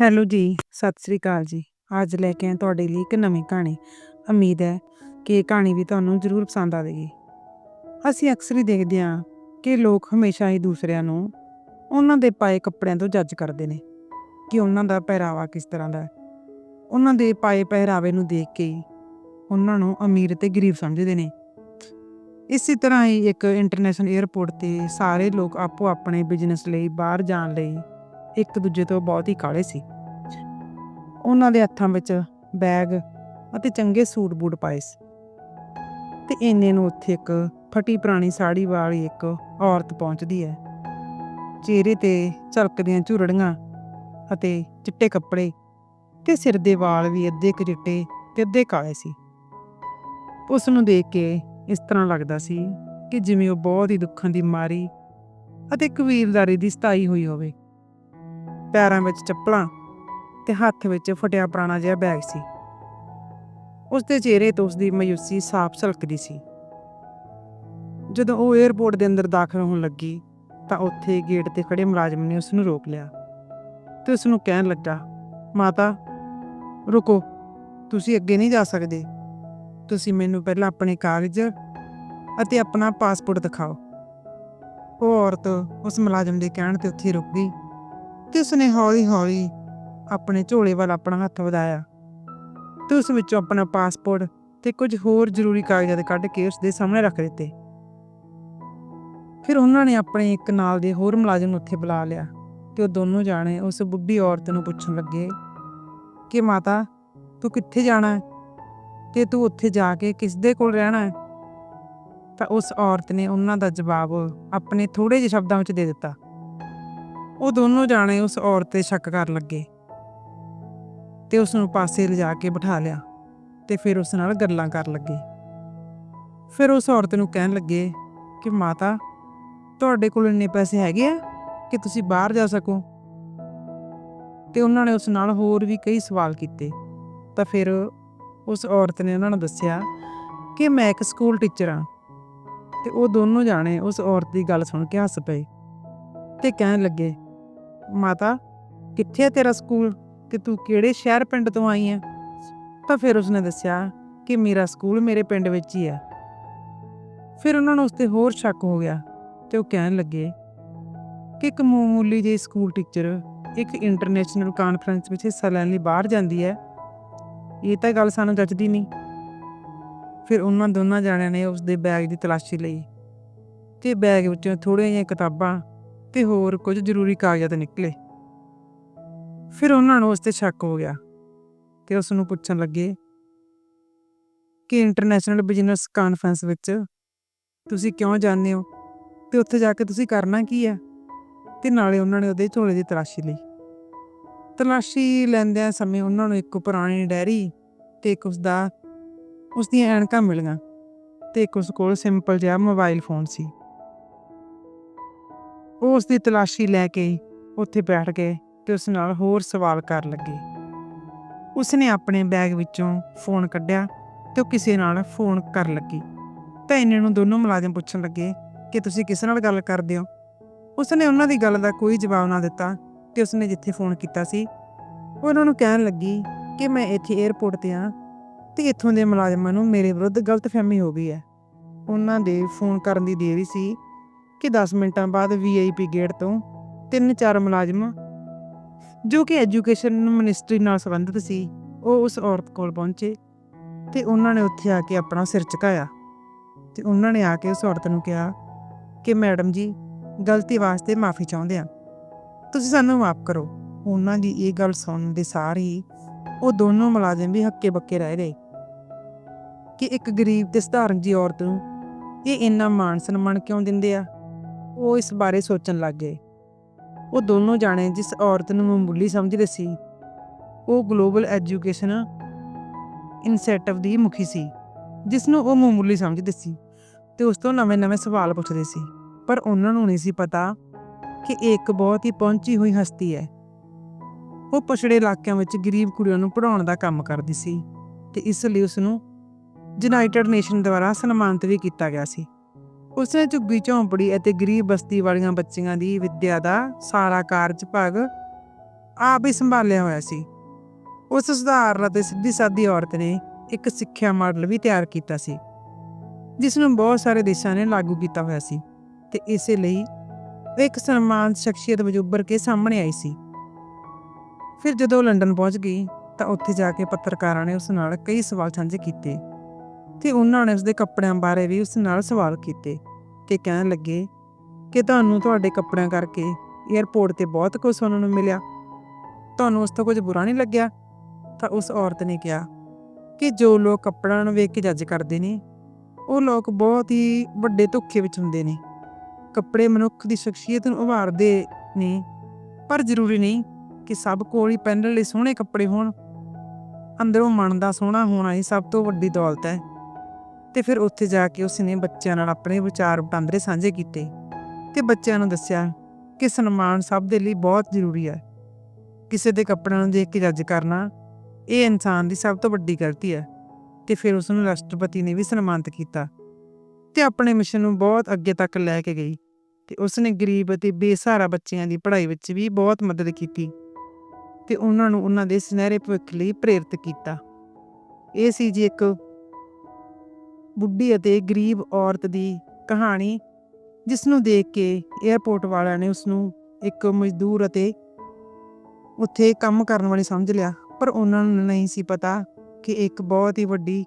Hello ਜੀ, ਸਤਿ ਸ੍ਰੀ ਅਕਾਲ ਜੀ। ਅੱਜ ਲੈ ਕੇ ਆਏ ਤੁਹਾਡੇ ਲਈ ਇੱਕ ਨਵੀਂ ਕਹਾਣੀ। ਉਮੀਦ ਹੈ ਕਿ ਇਹ ਕਹਾਣੀ ਵੀ ਤੁਹਾਨੂੰ ਜ਼ਰੂਰ ਪਸੰਦ ਆਵੇਗੀ। ਅਸੀਂ ਅਕਸਰ ਹੀ ਦੇਖਦੇ ਹਾਂ ਕਿ ਲੋਕ ਹਮੇਸ਼ਾ ਹੀ ਦੂਸਰਿਆਂ ਨੂੰ ਉਹਨਾਂ ਦੇ ਪਾਏ ਕੱਪੜਿਆਂ ਤੋਂ ਜੱਜ ਕਰਦੇ ਨੇ ਕਿ ਉਹਨਾਂ ਦਾ ਪਹਿਰਾਵਾ ਕਿਸ ਤਰ੍ਹਾਂ ਦਾ ਹੈ। ਉਹਨਾਂ ਦੇ ਪਾਏ ਪਹਿਰਾਵੇ ਨੂੰ ਦੇਖ ਕੇ ਹੀ ਉਹਨਾਂ ਨੂੰ ਅਮੀਰ ਤੇ ਗਰੀਬ ਸਮਝਦੇ ਨੇ। ਇਸੇ ਤਰ੍ਹਾਂ ਹੀ ਇੱਕ ਇੰਟਰਨੈਸ਼ਨਲ 에ਅਰਪੋਰਟ ਤੇ ਸਾਰੇ ਲੋਕ ਆਪੋ ਆਪਣੇ ਬਿਜ਼ਨਸ ਲਈ ਬਾਹਰ ਜਾਣ ਲਈ ਇੱਕ ਦੂਜੇ ਤੋਂ ਬਹੁਤ ਹੀ ਕਾਲੇ ਸੀ। ਉਹਨਾਂ ਦੇ ਹੱਥਾਂ ਵਿੱਚ ਬੈਗ ਅਤੇ ਚੰਗੇ ਸੂਟ ਬੂਟ ਪਾਏ ਸੀ ਤੇ ਇੰਨੇ ਨੂੰ ਉੱਥੇ ਇੱਕ ਫਟੀ ਪੁਰਾਣੀ ਸਾੜੀ ਵਾਲੀ ਇੱਕ ਔਰਤ ਪਹੁੰਚਦੀ ਹੈ। ਚਿਹਰੇ ਤੇ ਝਲਕਦੀਆਂ ਝੁਰੜੀਆਂ ਅਤੇ ਚਿੱਟੇ ਕੱਪੜੇ ਤੇ ਸਿਰ ਦੇ ਵਾਲ ਵੀ ਅੱਧੇ ਕੁ ਚਿੱਟੇ ਤੇ ਅੱਧੇ ਕਾਲੇ ਸੀ। ਉਸ ਨੂੰ ਦੇਖ ਕੇ ਇਸ ਤਰ੍ਹਾਂ ਲੱਗਦਾ ਸੀ ਕਿ ਜਿਵੇਂ ਉਹ ਬਹੁਤ ਹੀ ਦੁੱਖਾਂ ਦੀ ਮਾਰੀ ਅਤੇ ਕਬੀਲਦਾਰੀ ਦੀ ਸਤਾਈ ਹੋਈ ਹੋਵੇ। ਪੈਰਾਂ ਵਿੱਚ ਚੱਪਲਾਂ ਤੇ ਹੱਥ ਵਿੱਚ ਫਟਿਆ ਪੁਰਾਣਾ ਜਿਹਾ ਬੈਗ ਸੀ। ਉਸ ਦੇ ਚਿਹਰੇ ਤੋਂ ਉਸ ਦੀ ਮਾਯੂਸੀ ਸਾਫ਼ ਝਲਕਦੀ ਸੀ। ਜਦੋਂ ਉਹ 에ਅਰਪੋਰਟ ਦੇ ਅੰਦਰ ਦਾਖਲ ਹੋਣ ਲੱਗੀ, ਤਾਂ ਉੱਥੇ ਗੇਟ ਤੇ ਖੜੇ ਮੁਲਾਜ਼ਮ ਨੇ ਉਸ ਨੂੰ ਰੋਕ ਲਿਆ ਤੇ ਉਸ ਨੂੰ ਕਹਿਣ ਲੱਗਾ, ਮਾਤਾ, ਰੁਕੋ ਤੁਸੀਂ ਅੱਗੇ ਨਹੀਂ ਜਾ ਸਕਦੇ ਤੁਸੀਂ ਮੈਨੂੰ ਪਹਿਲਾਂ ਆਪਣੇ ਕਾਗਜ਼ ਅਤੇ ਆਪਣਾ ਪਾਸਪੋਰਟ ਦਿਖਾਓ ਉਹ ਔਰਤ ਉਸ ਮੁਲਾਜ਼ਮ ਦੇ ਕਹਿਣ ਤੇ ਉੱਥੇ ਰੁਕ ਗਈ ਤੇ ਉਸਨੇ ਹੌਲੀ-ਹੌਲੀ ਆਪਣੇ ਝੋਲੇ ਵੱਲ ਆਪਣਾ ਹੱਥ ਵਧਾਇਆ ਤੇ ਉਸ ਵਿੱਚੋਂ ਆਪਣਾ ਪਾਸਪੋਰਟ ਤੇ ਕੁਝ ਹੋਰ ਜ਼ਰੂਰੀ ਕਾਗਜ਼ਾਤ ਕੱਢ ਕੇ ਉਸ ਦੇ ਸਾਹਮਣੇ ਰੱਖ ਦਿੱਤੇ। ਫਿਰ ਉਹਨਾਂ ਨੇ ਆਪਣੇ ਇੱਕ ਨਾਲ ਦੇ ਹੋਰ ਮੁਲਾਜ਼ਮ ਨੂੰ ਉੱਥੇ ਬੁਲਾ ਲਿਆ ਤੇ ਉਹ ਦੋਨੋਂ ਜਾਣੇ ਉਸ ਬੁੱਢੀ ਔਰਤ ਨੂੰ ਪੁੱਛਣ ਲੱਗੇ ਕਿ, ਮਾਤਾ, ਤੂੰ ਕਿੱਥੇ ਜਾਣਾ ਹੈ? ਤੇ ਤੂੰ ਉੱਥੇ ਜਾ ਕੇ ਕਿਸ ਦੇ ਕੋਲ ਰਹਿਣਾ ਹੈ? ਤਾਂ ਉਸ ਔਰਤ ਨੇ ਉਹਨਾਂ ਦਾ ਜਵਾਬ ਆਪਣੇ ਥੋੜੇ ਜਿਹੇ ਸ਼ਬਦਾਂ ਵਿੱਚ ਦੇ ਦਿੱਤਾ। ਉਹ ਦੋਨੋਂ ਜਾਣੇ ਉਸ ਔਰਤ ਤੇ ਸ਼ੱਕ ਕਰਨ ਲੱਗੇ ਤੇ ਉਸ ਨੂੰ ਪਾਸੇ ਲਿਜਾ ਕੇ ਬਿਠਾ ਲਿਆ ਤੇ ਫਿਰ ਉਸ ਨਾਲ ਗੱਲਾਂ ਕਰਨ ਲੱਗੇ। ਫਿਰ ਉਸ ਔਰਤ ਨੂੰ ਕਹਿਣ ਲੱਗੇ ਕਿ, ਮਾਤਾ, ਤੁਹਾਡੇ ਕੋਲ ਇੰਨੇ ਪੈਸੇ ਹੈਗੇ ਆ ਕਿ ਤੁਸੀਂ ਬਾਹਰ ਜਾ ਸਕੋ? ਤੇ ਉਹਨਾਂ ਨੇ ਉਸ ਨਾਲ ਹੋਰ ਵੀ ਕਈ ਸਵਾਲ ਕੀਤੇ। ਤਾਂ ਫਿਰ ਉਸ ਔਰਤ ਨੇ ਉਹਨਾਂ ਨੂੰ ਦੱਸਿਆ ਕਿ, ਮੈਂ ਇੱਕ ਸਕੂਲ ਟੀਚਰ ਹਾਂ। ਤੇ ਉਹ ਦੋਨੋਂ ਜਾਣੇ ਉਸ ਔਰਤ ਦੀ ਗੱਲ ਸੁਣ ਕੇ ਹੱਸ ਪਏ ਤੇ ਕਹਿਣ ਲੱਗੇ ਮਾਤਾ, ਕਿੱਥੇ ਹੈ ਤੇਰਾ ਸਕੂਲ? ਕਿ ਤੂੰ ਕਿਹੜੇ ਸ਼ਹਿਰ ਪਿੰਡ ਤੋਂ ਆਈ ਹੈ ਤਾਂ ਫਿਰ ਉਸਨੇ ਦੱਸਿਆ ਕਿ ਮੇਰਾ ਸਕੂਲ ਮੇਰੇ ਪਿੰਡ ਵਿੱਚ ਹੀ ਹੈ ਫਿਰ ਉਹਨਾਂ ਨੂੰ ਉਸ ਤੇ ਹੋਰ ਸ਼ੱਕ ਹੋ ਗਿਆ ਤੇ ਉਹ ਕਹਿਣ ਲੱਗੇ ਕਿ ਇੱਕ ਮਾਮੂਲੀ ਜਿਹੀ ਸਕੂਲ ਟੀਚਰ ਇੱਕ ਇੰਟਰਨੈਸ਼ਨਲ ਕਾਨਫਰੰਸ ਵਿੱਚ ਹਿੱਸਾ ਲੈਣ ਲਈ ਬਾਹਰ ਜਾਂਦੀ ਹੈ ਇਹ ਤਾਂ ਗੱਲ ਸਾਨੂੰ ਜੱਜਦੀ ਨਹੀਂ। ਫਿਰ ਉਹਨਾਂ ਦੋਨਾਂ ਜਾਣਿਆਂ ਨੇ ਉਸ ਦੇ ਬੈਗ ਦੀ ਤਲਾਸ਼ੀ ਲਈ ਤੇ ਬੈਗ ਵਿੱਚੋਂ ਥੋੜ੍ਹੀਆਂ ਜਿਹੀਆਂ ਕਿਤਾਬਾਂ ਤੇ ਹੋਰ ਕੁਝ ਜ਼ਰੂਰੀ ਕਾਗਜ਼ਾਤ ਨਿਕਲੇ। ਫਿਰ ਉਹਨਾਂ ਨੂੰ ਉਸ ਤੇ ਸ਼ੱਕ ਹੋ ਗਿਆ ਤੇ ਉਸ ਨੂੰ ਪੁੱਛਣ ਲੱਗੇ ਕਿ ਇੰਟਰਨੈਸ਼ਨਲ ਬਿਜ਼ਨਸ ਕਾਨਫਰੰਸ ਵਿੱਚ ਤੁਸੀਂ ਕਿਉਂ ਜਾਂਦੇ ਹੋ ਤੇ ਉੱਥੇ ਜਾ ਕੇ ਤੁਸੀਂ ਕਰਨਾ ਕੀ ਹੈ? ਤੇ ਨਾਲੇ ਉਹਨਾਂ ਨੇ ਉਹਦੇ ਝੋਲੇ ਦੀ ਤਲਾਸ਼ੀ ਲਈ। ਤਲਾਸ਼ੀ ਲੈਂਦਿਆਂ ਸਮੇਂ ਉਹਨਾਂ ਨੂੰ ਇੱਕ ਪੁਰਾਣੀ ਡੈਰੀ ਤੇ ਇੱਕ ਉਸ ਦਾ ਉਸ ਦੀਆਂ ਐਨਕਾਂ ਮਿਲੀਆਂ ਤੇ ਇੱਕ ਉਸ ਕੋਲ ਸਿੰਪਲ ਜਿਹਾ ਮੋਬਾਈਲ ਫੋਨ ਸੀ। ਉਹ ਉਸ ਦੀ ਤਲਾਸ਼ੀ ਲੈ ਕੇ ਉੱਥੇ ਬੈਠ ਗਏ ਤੇ ਉਸ ਨਾਲ ਹੋਰ ਸਵਾਲ ਕਰਨ ਲੱਗੇ। ਉਸਨੇ ਆਪਣੇ ਬੈਗ ਵਿੱਚੋਂ ਫੋਨ ਕੱਢਿਆ ਤੇ ਉਹ ਕਿਸੇ ਨਾਲ ਫੋਨ ਕਰਨ ਲੱਗੀ। ਤਾਂ ਇੰਨੇ ਨੂੰ ਦੋਨੋਂ ਮੁਲਾਜ਼ਮ ਪੁੱਛਣ ਲੱਗੇ ਕਿ ਤੁਸੀਂ ਕਿਸ ਨਾਲ ਗੱਲ ਕਰਦੇ ਹੋ? ਉਸਨੇ ਉਹਨਾਂ ਦੀ ਗੱਲ ਦਾ ਕੋਈ ਜਵਾਬ ਨਾ ਦਿੱਤਾ ਤੇ ਉਸਨੇ ਜਿੱਥੇ ਫੋਨ ਕੀਤਾ ਸੀ, ਉਹ ਉਹਨਾਂ ਨੂੰ ਕਹਿਣ ਲੱਗੀ ਕਿ ਮੈਂ ਇੱਥੇ 에ਅਰਪੋਰਟ ਤੇ ਆ ਤੇ ਇੱਥੋਂ ਦੇ ਮੁਲਾਜ਼ਮਾਂ ਨੂੰ ਮੇਰੇ ਵਿਰੁੱਧ ਗਲਤਫਹਿਮੀ ਹੋ ਗਈ ਹੈ। ਉਹਨਾਂ ਦੇ ਫੋਨ ਕਰਨ ਦੀ ਦੇਰੀ ਸੀ ਕਿ 10 ਮਿੰਟਾਂ ਬਾਅਦ ਵੀਆਈਪੀ ਗੇਟ ਤੋਂ ਤਿੰਨ ਚਾਰ ਮੁਲਾਜ਼ਮ ਜੋ ਕਿ ਐਜੂਕੇਸ਼ਨ ਮਿਨਿਸਟਰੀ ਨਾਲ ਸੰਬੰਧਿਤ ਸੀ, ਉਹ ਉਸ ਔਰਤ ਕੋਲ ਪਹੁੰਚੇ ਤੇ ਉਹਨਾਂ ਨੇ ਉੱਥੇ ਆ ਕੇ ਆਪਣਾ ਸਿਰ ਝੁਕਾਇਆ ਤੇ ਉਹਨਾਂ ਨੇ ਆ ਕੇ ਉਸ ਔਰਤ ਨੂੰ ਕਿਹਾ ਕਿ ਮੈਡਮ ਜੀ, ਗਲਤੀ ਵਾਸਤੇ ਮਾਫੀ ਚਾਹੁੰਦੇ ਆ ਤੁਸੀਂ ਸਾਨੂੰ ਮਾਫ ਕਰੋ। ਉਹਨਾਂ ਦੀ ਇਹ ਗੱਲ ਸੁਣਨ ਦੇ ਸਾਰ ਹੀ ਉਹ ਦੋਨੋਂ ਮੁਲਾਜ਼ਮ ਵੀ ਹੱਕੇ ਬੱਕੇ ਰਹਿ ਗਏ ਕਿ ਇੱਕ ਗਰੀਬ ਤੇ ਸਧਾਰਨ ਜੀ ਔਰਤ ਨੂੰ ਇਹ ਇੰਨਾ ਮਾਣ ਸਨਮਾਨ ਕਿਉਂ ਦਿੰਦੇ ਆ? ਉਹ ਇਸ ਬਾਰੇ ਸੋਚਣ ਲੱਗ ਗਏ। ਉਹ ਦੋਨੋਂ ਜਾਣੇ ਜਿਸ ਔਰਤ ਨੂੰ ਮਾਮੂਲੀ ਸਮਝਦੇ ਸੀ, ਉਹ ਗਲੋਬਲ ਐਜੂਕੇਸ਼ਨ ਇਨਸੈਟਿਵ ਦੀ ਮੁਖੀ ਸੀ, ਜਿਸ ਨੂੰ ਉਹ ਮਾਮੂਲੀ ਸਮਝਦੇ ਸੀ ਤੇ ਉਸ ਤੋਂ ਨਵੇਂ-ਨਵੇਂ ਸਵਾਲ ਪੁੱਛਦੇ ਸੀ। ਪਰ ਉਹਨਾਂ ਨੂੰ ਨਹੀਂ ਸੀ ਪਤਾ ਕਿ ਇਹ ਇੱਕ ਬਹੁਤ ਹੀ ਪਹੁੰਚੀ ਹੋਈ ਹਸਤੀ ਹੈ। ਉਹ ਪਛੜੇ ਇਲਾਕਿਆਂ ਵਿੱਚ ਗਰੀਬ ਕੁੜੀਆਂ ਨੂੰ ਪੜਾਉਣ ਦਾ ਕੰਮ ਕਰਦੀ ਸੀ ਤੇ ਇਸ ਲਈ ਉਸ ਨੂੰ ਯੂਨਾਈਟਿਡ ਨੇਸ਼ਨ ਦੁਆਰਾ ਸਨਮਾਨਿਤ ਵੀ ਕੀਤਾ ਗਿਆ ਸੀ। ਉਸਨੇ ਝੁੱਗੀ ਝੌਂਪੜੀ ਅਤੇ ਗਰੀਬ ਬਸਤੀ ਵਾਲੀਆਂ ਬੱਚੀਆਂ ਦੀ ਵਿੱਦਿਆ ਦਾ ਸਾਰਾ ਕਾਰਜ ਭਾਗ ਆਪ ਹੀ ਸੰਭਾਲਿਆ ਹੋਇਆ ਸੀ। ਉਸ ਸੁਧਾਰ ਅਤੇ ਸਿੱਧੀ ਸਾਦੀ ਔਰਤ ਨੇ ਇੱਕ ਸਿੱਖਿਆ ਮਾਡਲ ਵੀ ਤਿਆਰ ਕੀਤਾ ਸੀ, ਜਿਸ ਨੂੰ ਬਹੁਤ ਸਾਰੇ ਦੇਸ਼ਾਂ ਨੇ ਲਾਗੂ ਕੀਤਾ ਹੋਇਆ ਸੀ ਤੇ ਇਸੇ ਲਈ ਉਹ ਇੱਕ ਸਨਮਾਨ ਸ਼ਖਸੀਅਤ ਵਜੋਂ ਉੱਭਰ ਕੇ ਸਾਹਮਣੇ ਆਈ ਸੀ। ਫਿਰ ਜਦੋਂ ਲੰਡਨ ਪਹੁੰਚ ਗਈ ਤਾਂ ਉੱਥੇ ਜਾ ਕੇ ਪੱਤਰਕਾਰਾਂ ਨੇ ਉਸ ਨਾਲ ਕਈ ਸਵਾਲ ਸਾਂਝੇ ਕੀਤੇ। ਤੇ ਉਹਨਾਂ ਨੇ ਉਸਦੇ ਕੱਪੜਿਆਂ ਬਾਰੇ ਵੀ ਉਸ ਨਾਲ ਸਵਾਲ ਕੀਤੇ ਤੇ ਕਹਿਣ ਲੱਗੇ ਕਿ ਤੁਹਾਨੂੰ ਤੁਹਾਡੇ ਕੱਪੜਿਆਂ ਕਰਕੇ 에ਅਰਪੋਰਟ ਤੇ ਬਹੁਤ ਕੁਝ ਸੁਣਨ ਨੂੰ ਮਿਲਿਆ। ਤੁਹਾਨੂੰ ਉਸ ਤੋਂ ਕੁਝ ਬੁਰਾ ਨਹੀਂ ਲੱਗਿਆ? ਤਾਂ ਉਸ ਔਰਤ ਨੇ ਕਿਹਾ ਕਿ ਜੋ ਲੋਕ ਕੱਪੜਿਆਂ ਨੂੰ ਵੇਖ ਕੇ ਜੱਜ ਕਰਦੇ ਨੇ, ਉਹ ਲੋਕ ਬਹੁਤ ਹੀ ਵੱਡੇ ਧੋਖੇ ਵਿੱਚ ਹੁੰਦੇ ਨੇ। ਕੱਪੜੇ ਮਨੁੱਖ ਦੀ ਸ਼ਖਸੀਅਤ ਨੂੰ ਉਭਾਰਦੇ ਨੇ, ਪਰ ਜ਼ਰੂਰੀ ਨਹੀਂ ਕਿ ਸਭ ਕੋਲ ਹੀ ਪਹਿਨਣ ਲਈ ਸੋਹਣੇ ਕੱਪੜੇ ਹੋਣ। ਅੰਦਰੋਂ ਮਨ ਦਾ ਸੋਹਣਾ ਹੋਣਾ ਹੀ ਸਭ ਤੋਂ ਵੱਡੀ ਦੌਲਤ ਹੈ। ਤੇ ਫਿਰ ਉੱਥੇ ਜਾ ਕੇ ਉਸਨੇ ਬੱਚਿਆਂ ਨਾਲ ਆਪਣੇ ਵਿਚਾਰ ਵਟਾਂਦਰੇ ਸਾਂਝੇ ਕੀਤੇ ਤੇ ਬੱਚਿਆਂ ਨੂੰ ਦੱਸਿਆ ਕਿ ਸਨਮਾਨ ਸਭ ਦੇ ਲਈ ਬਹੁਤ ਜ਼ਰੂਰੀ ਹੈ। ਕਿਸੇ ਦੇ ਕੱਪੜਿਆਂ ਨੂੰ ਦੇਖ ਕੇ ਜੱਜ ਕਰਨਾ ਇਹ ਇਨਸਾਨ ਦੀ ਸਭ ਤੋਂ ਵੱਡੀ ਗਲਤੀ ਹੈ ਤੇ ਫਿਰ ਉਸ ਨੂੰ ਰਾਸ਼ਟਰਪਤੀ ਨੇ ਵੀ ਸਨਮਾਨਿਤ ਕੀਤਾ ਤੇ ਆਪਣੇ ਮਿਸ਼ਨ ਨੂੰ ਬਹੁਤ ਅੱਗੇ ਤੱਕ ਲੈ ਕੇ ਗਈ ਤੇ ਉਸ ਨੇ ਗਰੀਬ ਅਤੇ ਬੇਸਹਾਰਾ ਬੱਚਿਆਂ ਦੀ ਪੜ੍ਹਾਈ ਵਿੱਚ ਵੀ ਬਹੁਤ ਮਦਦ ਕੀਤੀ ਤੇ ਉਹਨਾਂ ਨੂੰ ਉਹਨਾਂ ਦੇ ਸੁਨਹਿਰੇ ਭਵਿੱਖ ਲਈ ਪ੍ਰੇਰਿਤ ਕੀਤਾ। ਇਹ ਸੀ ਜੀ ਇੱਕ ਬੁੱਢੀ ਅਤੇ ਗਰੀਬ ਔਰਤ ਦੀ ਕਹਾਣੀ ਜਿਸ ਨੂੰ ਦੇਖ ਕੇ 에ਅਰਪੋਰਟ ਵਾਲਿਆਂ ਨੇ ਉਸ ਨੂੰ ਇੱਕ ਮਜ਼ਦੂਰ ਅਤੇ ਉੱਥੇ ਕੰਮ ਕਰਨ ਵਾਲੀ ਸਮਝ ਲਿਆ, ਪਰ ਉਹਨਾਂ ਨੂੰ ਨਹੀਂ ਸੀ ਪਤਾ ਕਿ ਇੱਕ ਬਹੁਤ ਹੀ ਵੱਡੀ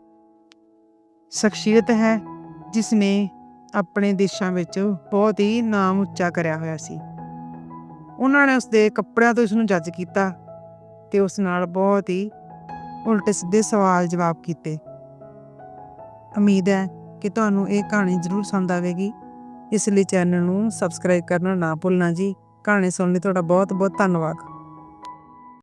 ਸ਼ਖਸੀਅਤ ਹੈ ਜਿਸ ਨੇ ਆਪਣੇ ਦੇਸ਼ਾਂ ਵਿੱਚ ਬਹੁਤ ਹੀ ਨਾਮ ਉੱਚਾ ਕਰਿਆ ਹੋਇਆ ਸੀ। ਉਹਨਾਂ ਨੇ ਉਸ ਦੇ ਕੱਪੜਿਆਂ ਤੋਂ ਇਸ ਨੂੰ ਜੱਜ ਕੀਤਾ ਤੇ ਉਸ ਨਾਲ ਬਹੁਤ ਹੀ ਉਲਟੇ ਸਿੱਧੇ ਸਵਾਲ ਜਵਾਬ ਕੀਤੇ। ਉਮੀਦ ਹੈ ਕਿ ਤੁਹਾਨੂੰ ਇਹ ਕਹਾਣੀ ਜ਼ਰੂਰ ਪਸੰਦ ਆਵੇਗੀ। ਇਸ ਲਈ ਚੈਨਲ ਨੂੰ ਸਬਸਕ੍ਰਾਈਬ ਕਰਨਾ ਨਾ ਭੁੱਲਣਾ ਜੀ। ਕਹਾਣੀ ਸੁਣਨ ਲਈ ਤੁਹਾਡਾ ਬਹੁਤ ਬਹੁਤ ਧੰਨਵਾਦ।